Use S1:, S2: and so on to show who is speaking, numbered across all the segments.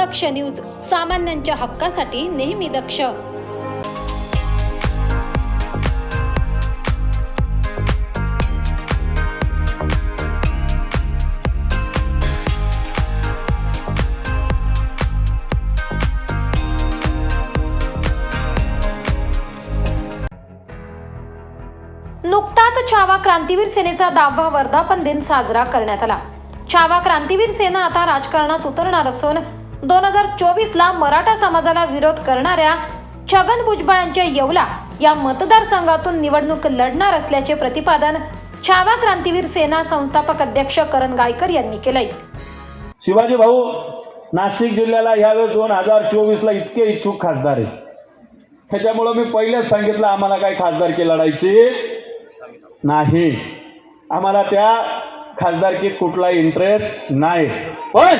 S1: दक्ष news सामान्यांच्या हक्कासाठी नेहमी दक्ष. नुकताच छावा क्रांतीवीर सेनेचा दहावा वर्धापन दिन साजरा करण्यात आला. छावा क्रांतीवीर सेना आता राजकारणात उतरणार असून दोन हजार चोवीसला मराठा समाजाला विरोध करणाऱ्या छगन भुजबळांच्या येवला या मतदारसंघातून निवडणूक लढणार असल्याचे प्रतिपादन छावा क्रांतीवीर सेना संस्थापक अध्यक्ष करण गायकर यांनी केलंय.
S2: शिवाजी भाऊ नाशिक जिल्ह्याला यावेळेस दोन हजार चोवीसला इतके इच्छुक खासदार आहेत. त्याच्यामुळं मी पहिलेच सांगितलं आम्हाला काही खासदारकी लढायची नाही. आम्हाला त्या खासदारकीत कुठला इंटरेस्ट नाही. पण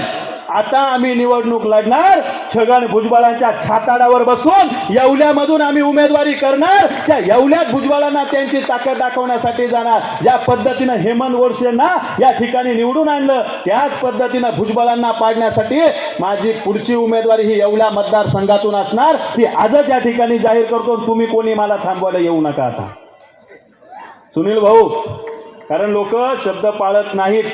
S2: आता आम्ही निवडणूक लढणार. छगन भुजबळांच्या छाताडावर बसून येवल्यामधून आम्ही उमेदवारी करणार. त्या येवल्यात भुजबळांना त्यांची ताकद दाखवण्यासाठी जाणार. ज्या पद्धतीनं हेमंत गोडसेंना या ठिकाणी निवडून आणलं त्याच पद्धतीनं भुजबळांना पाडण्यासाठी माझी पुढची उमेदवारी ही येवल्या मतदारसंघातून असणार. ती आजच या ठिकाणी जाहीर करतो तुम्ही कोणी मला थांबवायला येऊ नका आता. सुनील भाऊ कारण लोक शब्द पाळत नाहीत.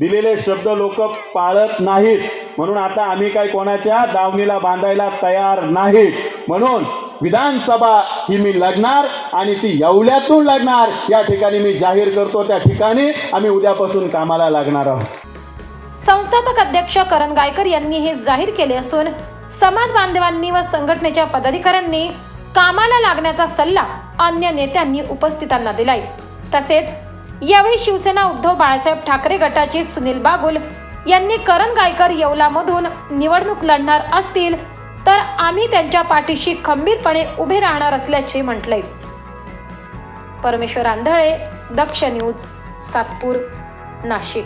S2: दिलेले शब्द लोक पाळत नाहीत. म्हणून आता आम्ही काय कोणाच्या दावणीला बांधायला तयार नाहीत. म्हणून विधानसभा ही मी लढणार आणि ती येवल्यातून लढणार. या ठिकाणी मी जाहीर करतो त्या ठिकाणी आम्ही उद्यापासून कामाला लागणार आहोत.
S1: संस्थापक अध्यक्ष करण गायकर यांनी हे जाहीर केले असून समाज बांधवांनी व संघटनेच्या पदाधिकाऱ्यांनी कामाला लागण्याचा सल्ला अन्य नेत्यांनी उपस्थितांना दिलाय. तसेच यावेळी शिवसेना उद्धव बाळासाहेब ठाकरे गटाचे सुनील बागुल यांनी करण गायकर येवलामधून निवडणूक लढणार असतील तर आम्ही त्यांच्या पाठीशी खंबीरपणे उभे राहणार असल्याचे म्हटले. परमेश्वर आंधळे दक्ष न्यूज सातपूर नाशिक.